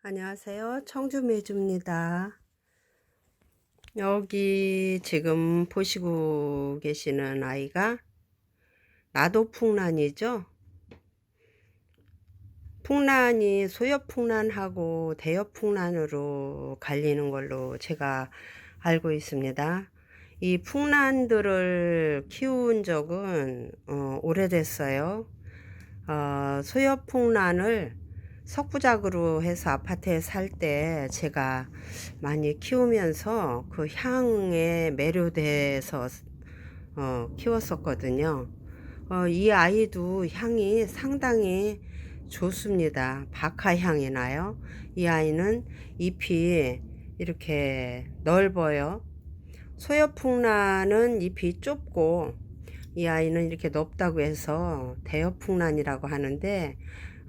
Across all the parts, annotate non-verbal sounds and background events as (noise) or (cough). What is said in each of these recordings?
안녕하세요. 청주매주입니다. 여기 지금 보시고 계시는 아이가 나도풍란이죠. 풍란이 소엽풍란하고 대엽풍란으로 갈리는 걸로 제가 알고 있습니다. 이 풍란들을 키운 적은 어, 오래됐어요. 어, 소엽풍란을 석부작으로 해서 아파트에 살 때 제가 많이 키우면서 그 향에 매료돼서 어, 키웠었거든요. 어, 이 아이도 향이 상당히 좋습니다. 박하 향이 나요. 이 아이는 잎이 이렇게 넓어요. 소엽풍란은 잎이 좁고 이 아이는 이렇게 넓다고 해서 대엽풍란이라고 하는데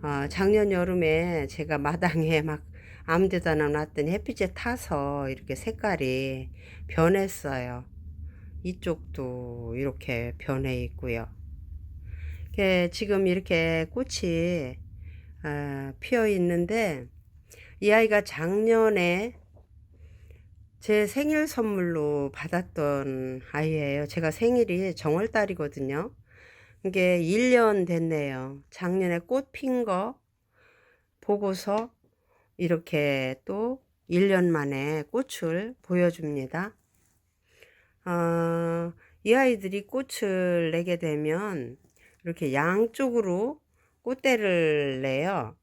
어, 작년 여름에 제가 마당에 (laughs) 막 아무 데다 놔놨더니 햇빛에 타서 이렇게 색깔이 변했어요. 이쪽도 이렇게 변해 있고요. 이게 지금 이렇게 꽃이 어, 피어 있는데 이 아이가 작년에 제 생일 선물로 받았던 아이예요. 제가 생일이 정월달이거든요. 이게 1년 됐네요. 작년에 꽃 핀 거 보고서 이렇게 또 1년 만에 꽃을 보여줍니다. 어, 이 아이들이 꽃을 내게 되면 이렇게 양쪽으로 꽃대를 내요.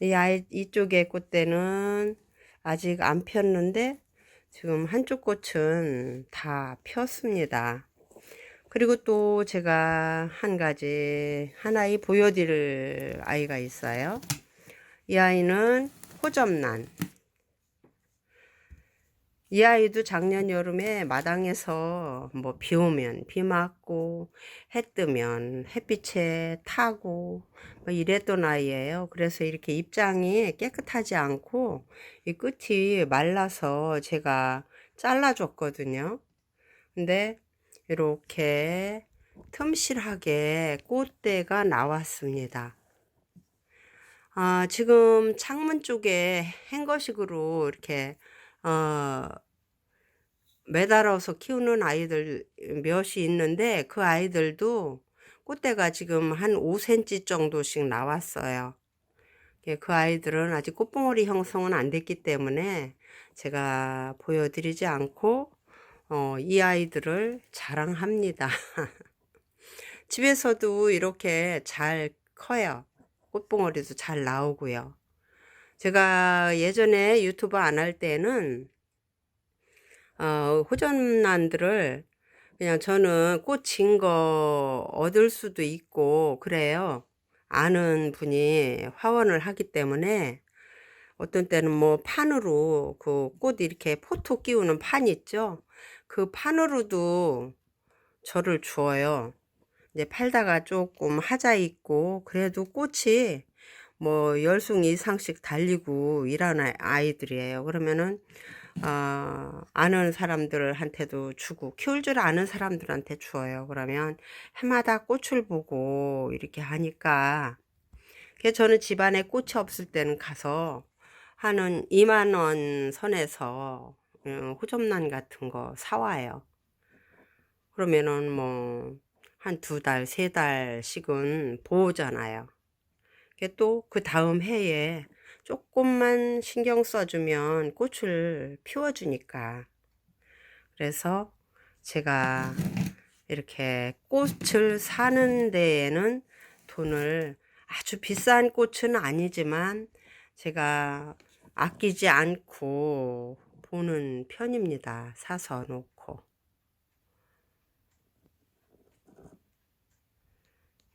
이 아이, 이쪽에 꽃대는 아직 안 폈는데 지금 한쪽 꽃은 다 폈습니다. 그리고 또 제가 한 가지 하나의 보여드릴 아이가 있어요. 이 아이는 호접란. 이 아이도 작년 여름에 마당에서 뭐 비 오면 비 맞고 해 뜨면 햇빛에 타고 뭐 이랬던 아이예요. 그래서 이렇게 입장이 깨끗하지 않고 이 끝이 말라서 제가 잘라줬거든요. 근데 이렇게 틈실하게 꽃대가 나왔습니다. 아, 지금 창문 쪽에 행거식으로 이렇게 어, 매달아서 키우는 아이들 몇이 있는데 그 아이들도 꽃대가 지금 한 5cm 정도씩 나왔어요. 예, 그 아이들은 아직 꽃봉오리 형성은 안 됐기 때문에 제가 보여드리지 않고 어, 이 아이들을 자랑합니다. (laughs) 집에서도 이렇게 잘 커요. 꽃봉오리도 잘 나오고요. 제가 예전에 유튜브 안 할 때는 어, 호전란들을 그냥 저는 꽃 진 거 얻을 수도 있고 그래요. 아는 분이 화원을 하기 때문에 어떤 때는 뭐 판으로 그 꽃 이렇게 포토 끼우는 판 있죠. 그 판으로도 저를 주어요. 이제 팔다가 조금 하자 있고 그래도 꽃이 뭐 열숭 이상씩 달리고 일하는 아이들이에요. 그러면은 어, 아는 사람들한테도 주고 키울 줄 아는 사람들한테 주어요. 그러면 해마다 꽃을 보고 이렇게 하니까 그래서 저는 집안에 꽃이 없을 때는 가서 하는 2만 원 선에서 어, 호접란 같은 거 사와요. 그러면은 뭐 한 두 달, 세 달씩은 보호잖아요. 또 그 다음 해에 조금만 신경 써주면 꽃을 피워주니까. 그래서 제가 이렇게 꽃을 사는 데에는 돈을 아주 비싼 꽃은 아니지만 제가 아끼지 않고 보는 편입니다. 사서 놓고.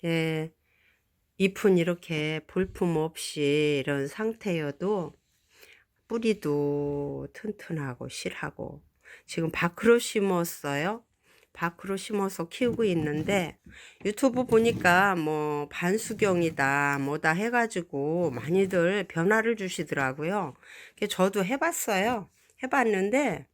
예, 잎은 이렇게 볼품 없이 이런 상태여도 뿌리도 튼튼하고 실하고 지금 밖으로 심었어요. 밖으로 심어서 키우고 있는데 유튜브 보니까 뭐 반수경이다 뭐다 해가지고 많이들 변화를 주시더라고요. 저도 해봤어요. 해봤는데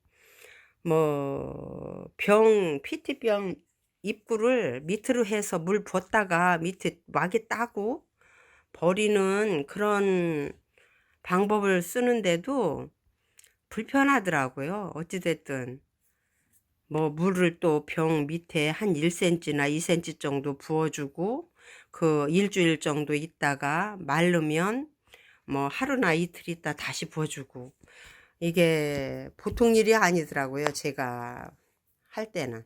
뭐병 PT병 입구를 밑으로 해서 물 붓다가 밑에 막이 따고 버리는 그런 방법을 쓰는데도 불편하더라고요. 어찌됐든. 뭐 물을 또 병 밑에 한 1cm나 2cm 정도 부어주고 그 일주일 정도 있다가 마르면 뭐 하루나 이틀 있다 다시 부어주고 이게 보통 일이 아니더라고요. 제가 할 때는.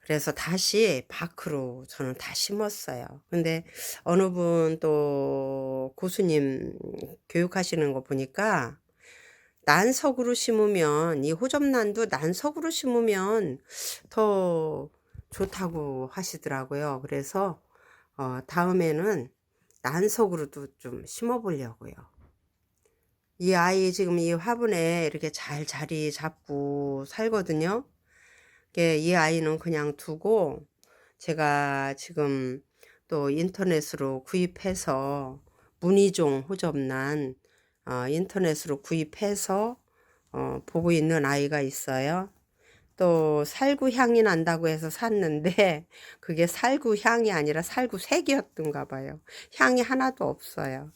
그래서 다시 밖으로 저는 다 심었어요. 근데 어느 분 또 고수님 교육하시는 거 보니까 난석으로 심으면 이 호접란도 난석으로 심으면 더 좋다고 하시더라고요. 그래서 어, 다음에는 난석으로도 좀 심어 보려고요. 이 아이 지금 이 화분에 이렇게 잘 자리 잡고 살거든요. 이게 이 아이는 그냥 두고 제가 지금 또 인터넷으로 구입해서 문희종 호접란 어, 인터넷으로 구입해서 어, 보고 있는 아이가 있어요. 또 살구 향이 난다고 해서 샀는데 (laughs) 그게 살구 향이 아니라 살구 색이었던가 봐요. 향이 하나도 없어요.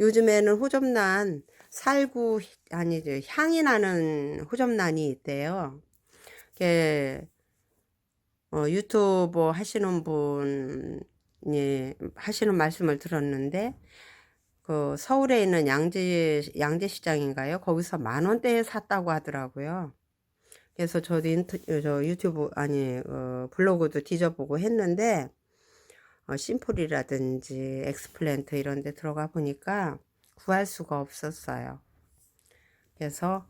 요즘에는 호접란 살구 아니죠 향이 나는 호접란이 있대요. 이게 어, 유튜브 하시는 분이 하시는 말씀을 들었는데 그 서울에 있는 양재 양재시장인가요? 거기서 만 원대에 샀다고 하더라고요. 그래서 저도 인터, 저 유튜브 아니 어, 블로그도 뒤져보고 했는데 어, 심플이라든지 엑스플랜트 이런 데 들어가 보니까 구할 수가 없었어요. 그래서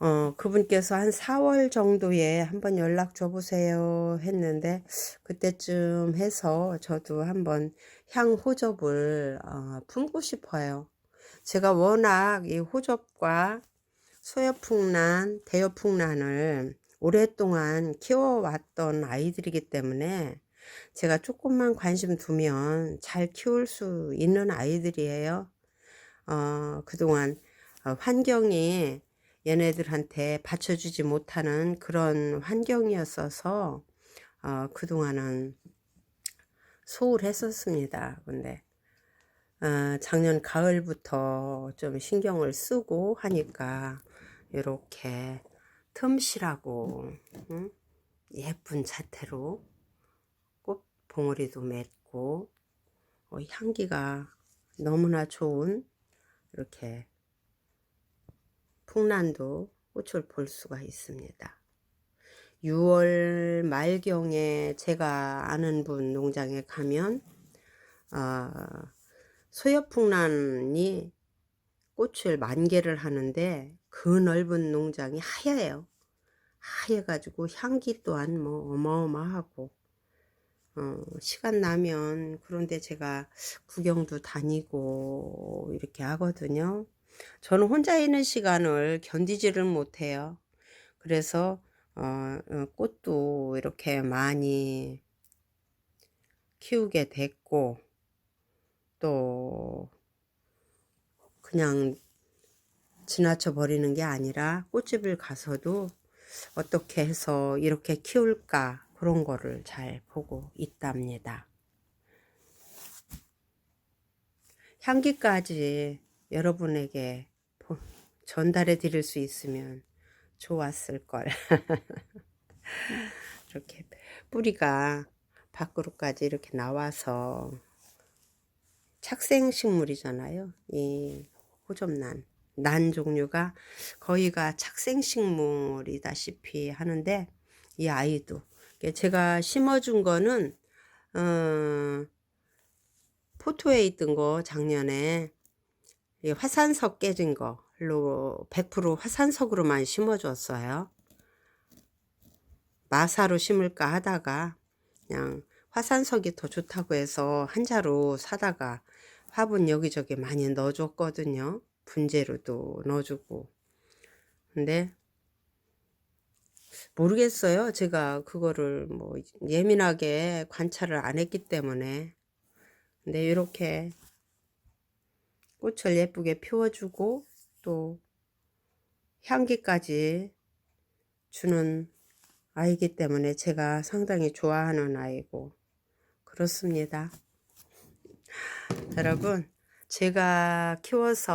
어, 그분께서 한 4월 정도에 한번 연락 줘 보세요 했는데 그때쯤 해서 저도 한번 향 호접을 어, 품고 싶어요. 제가 워낙 이 호접과 소여풍란, 대여풍란을 오랫동안 키워왔던 아이들이기 때문에 제가 조금만 관심 두면 잘 키울 수 있는 아이들이에요. 어, 그동안 어, 환경이 얘네들한테 받쳐주지 못하는 그런 환경이었어서 어, 그동안은 소홀했었습니다. 근데 어, 작년 가을부터 좀 신경을 쓰고 하니까 이렇게 틈실하고 응? 예쁜 자태로 꽃 봉오리도 맺고 어, 향기가 너무나 좋은 이렇게 풍란도 꽃을 볼 수가 있습니다. 6월 말경에 제가 아는 분 농장에 가면 어, 소엽풍란이 꽃을 만개를 하는데 그 넓은 농장이 하얘요. 하얘가지고 향기 또한 뭐 어마어마하고 어, 시간 나면 그런데 제가 구경도 다니고 이렇게 하거든요. 저는 혼자 있는 시간을 견디지를 못해요. 그래서 어, 어, 꽃도 이렇게 많이 키우게 됐고 또 그냥 지나쳐 버리는 게 아니라 꽃집을 가서도 어떻게 해서 이렇게 키울까 그런 거를 잘 보고 있답니다. 향기까지 여러분에게 전달해 드릴 수 있으면 좋았을 걸. (laughs) 이렇게 뿌리가 밖으로까지 이렇게 나와서 착생식물이잖아요. 이 호접란. 난 종류가 거의가 착생식물이다시피 하는데 이 아이도 제가 심어준 거는 어, 포토에 있던 거 작년에 화산석 깨진 거 로 100% 화산석으로만 심어줬어요. 마사로 심을까 하다가 그냥 화산석이 더 좋다고 해서 한자로 사다가 화분 여기저기 많이 넣어줬거든요. 분재로도 넣어주고. 근데 모르겠어요. 제가 그거를 뭐 예민하게 관찰을 안 했기 때문에. 근데 이렇게 꽃을 예쁘게 피워주고 또 향기까지 주는 아이기 때문에 제가 상당히 좋아하는 아이고 그렇습니다. 여러분, 제가 키워서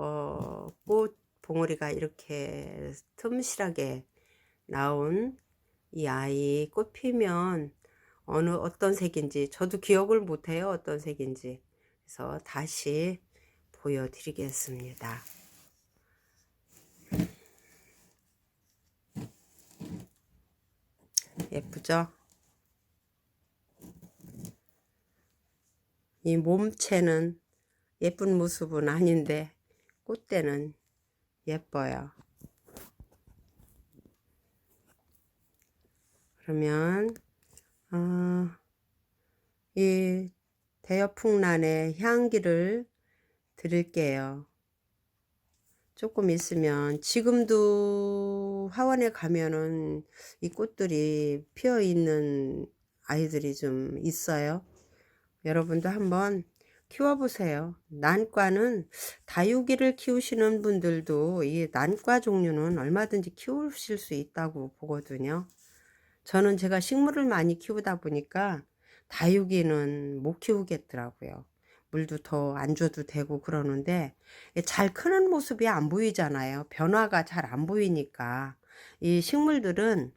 어, 꽃 봉오리가 이렇게 틈실하게 나온 이 아이 꽃 피면 어느 어떤 색인지 저도 기억을 못해요. 어떤 색인지. 그래서 다시 보여드리겠습니다. 예쁘죠? 이 몸체는 예쁜 모습은 아닌데 꽃대는 예뻐요. 그러면 어, 이 대여풍란의 향기를 드릴게요. 조금 있으면 지금도 화원에 가면은 이 꽃들이 피어 있는 아이들이 좀 있어요. 여러분도 한번 키워보세요. 난과는 다육이를 키우시는 분들도 이 난과 종류는 얼마든지 키우실 수 있다고 보거든요. 저는 제가 식물을 많이 키우다 보니까 다육이는 못 키우겠더라고요. 물도 더 안 줘도 되고 그러는데 잘 크는 모습이 안 보이잖아요. 변화가 잘 안 보이니까 이 식물들은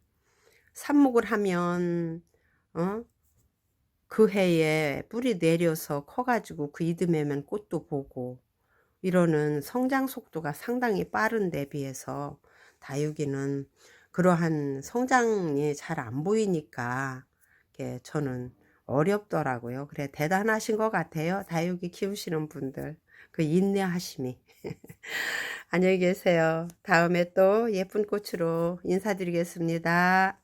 삽목을 하면 어? 그 해에 뿌리 내려서 커가지고 그 이듬해면 꽃도 보고 이러는 성장 속도가 상당히 빠른 데 비해서 다육이는 그러한 성장이 잘 안 보이니까 저는 어렵더라고요. 그래 대단하신 것 같아요. 다육이 키우시는 분들 그 인내하심이. (laughs) 안녕히 계세요. 다음에 또 예쁜 꽃으로 인사드리겠습니다.